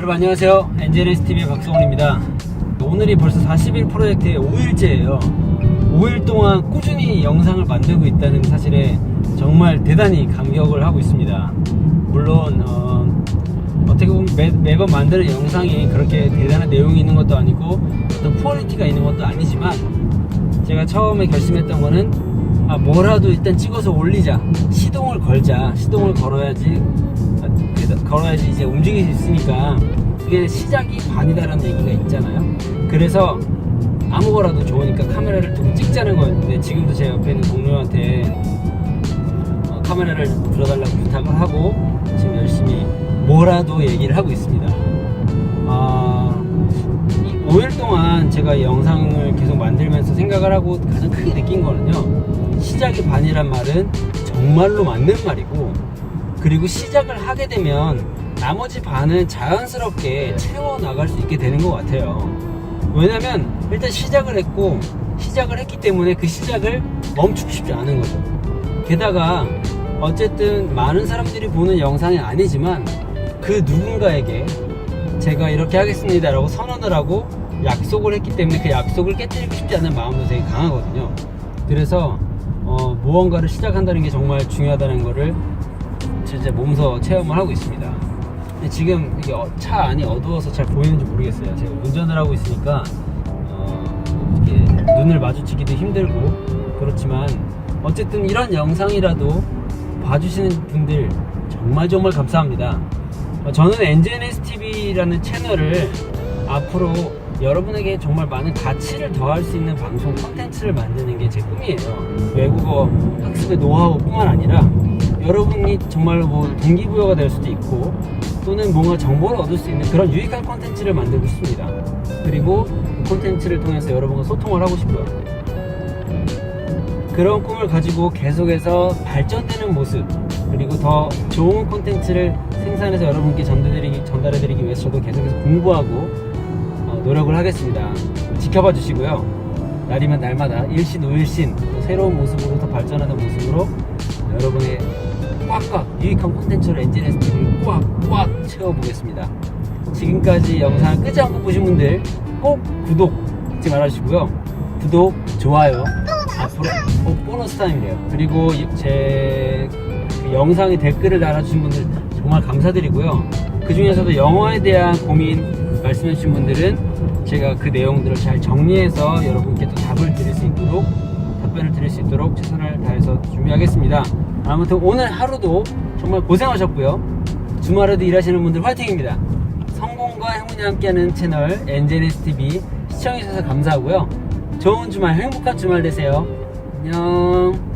여러분 안녕하세요. 엔젤리스 TV의 박성훈입니다. 오늘이 벌써 40일 프로젝트의 5일째예요. 5일 동안 꾸준히 영상을 만들고 있다는 사실에 정말 대단히 감격을 하고 있습니다. 물론 어, 떻게 보면 매, 매번 만드는 영상이 그렇게 대단한 내용이 있는 것도 아니고 어떤 퀄리티가 있는 것도 아니지만 제가 처음에 결심했던 거는 아, 뭐라도 일단 찍어서 올리자 시동을 걸자 시동을 걸어야지 걸어야지 이제 움직일 수 있으니까 그게 시작이 반이다라는 얘기가 있잖아요 그래서 아무거라도 좋으니까 카메라를 두고 찍자는 거였는데 지금도 제 옆에 있는 동료한테 어, 카메라를 들어달라고 부탁을 하고 지금 열심히 뭐라도 얘기를 하고 있습니다 아, 이 5일 동안 제가 이 영상을 계속 만들면서 생각을 하고 가장 크게 느낀 거는요. 시작이 반이란 말은 정말로 맞는 말이고, 그리고 시작을 하게 되면 나머지 반은 자연스럽게 채워 나갈 수 있게 되는 것 같아요. 왜냐면 일단 시작을 했고, 시작을 했기 때문에 그 시작을 멈추고 싶지 않은 거죠. 게다가 어쨌든 많은 사람들이 보는 영상이 아니지만 그 누군가에게 제가 이렇게 하겠습니다라고 선언을 하고 약속을 했기 때문에 그 약속을 깨뜨리고 싶지 않은 마음도 되게 강하거든요. 그래서 어, 무언가를 시작한다는 게 정말 중요하다는 거를 진짜 몸소 체험을 하고 있습니다. 근데 지금 이게 어- 차 안이 어두워서 잘 보이는지 모르겠어요. 제가 운전을 하고 있으니까 어, 이렇게 눈을 마주치기도 힘들고 그렇지만 어쨌든 이런 영상이라도 봐주시는 분들 정말 정말 감사합니다. 어, 저는 NGNS TV라는 채널을 앞으로 여러분에게 정말 많은 가치를 더할 수 있는 방송 콘텐츠를 만드는 게 제 꿈이에요. 외국어 학습의 노하우뿐만 아니라 여러분이 정말 뭐 동기부여가 될 수도 있고 또는 뭔가 정보를 얻을 수 있는 그런 유익한 콘텐츠를 만들고 싶습니다. 그리고 그 콘텐츠를 통해서 여러분과 소통을 하고 싶고요. 그런 꿈을 가지고 계속해서 발전되는 모습 그리고 더 좋은 콘텐츠를 생산해서 여러분께 전달해드리기, 전달해드리기 위해서 저도 계속해서 공부하고 어, 노력을 하겠습니다. 지켜봐 주시고요. 날이면 날마다 일신 우일신 또 새로운 모습으로 더 발전하는 모습으로 꽉꽉 유익한 콘텐츠를 엔진에스 TV를 꽉꽉 채워보겠습니다. 지금까지 영상을 끄지 않고 보신 분들 꼭 구독 잊지 말아주시고요. 구독, 좋아요, 앞으로 어, 보너스 타임이래요. 그리고 제 그 영상에 댓글을 달아주신 분들 정말 감사드리고요. 그 중에서도 영어에 대한 고민 말씀해주신 분들은 제가 그 내용들을 잘 정리해서 여러분께 또 답을 드릴 수 있도록 답변을 드릴 수 있도록 최선을 다해서 준비하겠습니다. 아무튼 오늘 하루도 정말 고생하셨고요. 주말에도 일하시는 분들 화이팅입니다. 성공과 행운이 함께하는 채널 엔젤리스 TV 시청해주셔서 감사하고요. 좋은 주말, 행복한 주말 되세요. 안녕.